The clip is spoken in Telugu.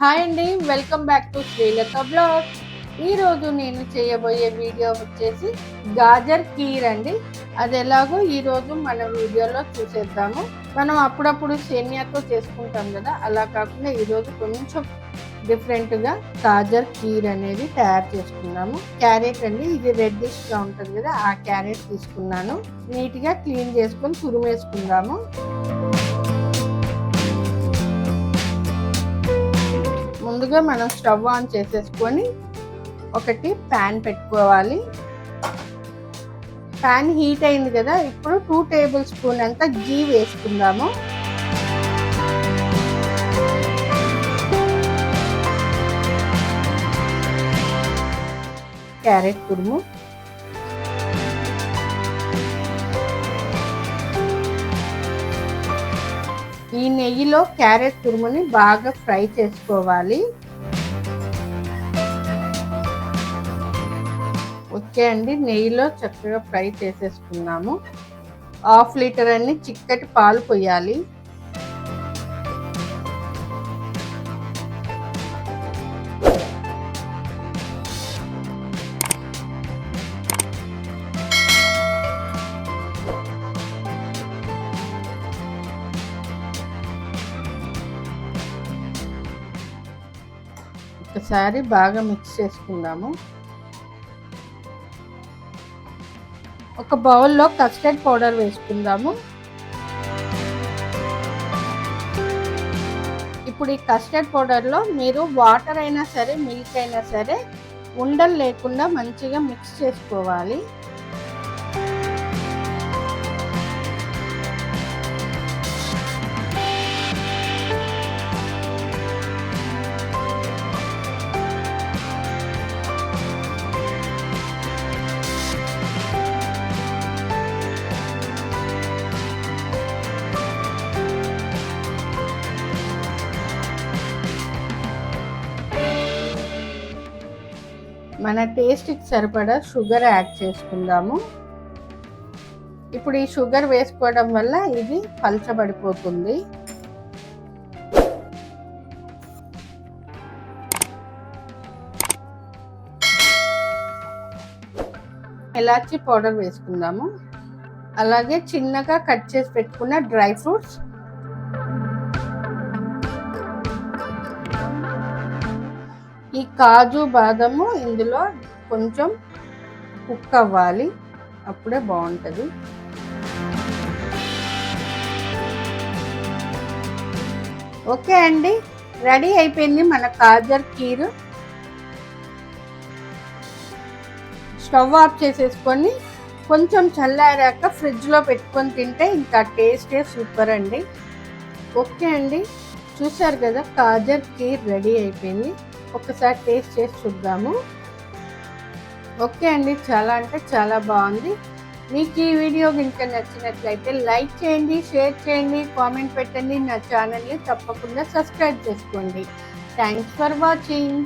హాయ్ అండి welcome back to Srilatha blog ఈరోజు నేను చేయబోయే వీడియో వచ్చేసి గాజర్ కీర్ అండి. అది ఎలాగో ఈరోజు మన వీడియోలో చూసేద్దాము. మనం అప్పుడప్పుడు సేమియాతో చేసుకుంటాం కదా అలా కాకుండా ఈరోజు కొంచెం డిఫరెంట్గా గాజర్ కీర్ అనేది తయారు చేసుకున్నాము. క్యారెట్ అండి ఇది రెడ్డిష్గా ఉంటుంది కదా ఆ క్యారెట్ తీసుకున్నాను. నీట్గా క్లీన్ చేసుకొని తురిమేసుకుందాము. ముందుగా మనం స్టవ్ ఆన్ చేసేసుకొని ఒకటి ప్యాన్ పెట్టుకోవాలి. ప్యాన్ హీట్ అయింది కదా ఇప్పుడు టూ టేబుల్ స్పూన్ అంత గీ వేసుకుందాము. క్యారెట్ తురుము. నెయ్యిలో క్యారెట్ తురుముని బాగా ఫ్రై చేసుకోవాలి. ఓకే అండి నెయ్యిలో చక్కగా ఫ్రై చేసేసుకున్నాము. హాఫ్ లీటర్ అన్ని చిక్కటి పాలు పోయాలి. ఒకసారి బాగా మిక్స్ చేసుకుందాము. ఒక బౌల్లో కస్టర్డ్ పౌడర్ వేసుకుందాము. ఇప్పుడు ఈ కస్టర్డ్ పౌడర్లో మీరు వాటర్ అయినా సరే మిల్క్ అయినా సరే ఉండలు లేకుండా మంచిగా మిక్స్ చేసుకోవాలి. మన టేస్ట్కి సరిపడా షుగర్ యాడ్ చేసుకుందాము. ఇప్పుడు ఈ షుగర్ వేసుకోవడం వల్ల ఇది పలచబడిపోతుంది. ఎలాచి పౌడర్ వేసుకుందాము. అలాగే చిన్నగా కట్ చేసి పెట్టుకున్న డ్రై ఫ్రూట్స్ ఈ కాజు బాదము ఇందులో కొంచెం కుక్ అవ్వాలి అప్పుడే బాగుంటుంది. ఓకే అండి. రెడీ అయిపోయింది మన కాజర్ కీరు. స్టవ్ ఆఫ్ చేసేసుకొని కొంచెం చల్లారాక ఫ్రిడ్జ్లో పెట్టుకొని తింటే ఇంకా టేస్టే సూపర్ అండి. ఓకే అండి. చూసారు కదా కాజర్ కీర్ రెడీ అయిపోయింది. ఒకసారి టేస్ట్ చేసి చూద్దాము. ఓకే అండి చాలా అంటే చాలా బాగుంది. మీకు ఈ వీడియో కనుక నచ్చినట్లయితే లైక్ చేయండి షేర్ చేయండి కామెంట్ పెట్టండి. నా ఛానల్ని తప్పకుండా సబ్స్క్రైబ్ చేసుకోండి. Thanks for watching.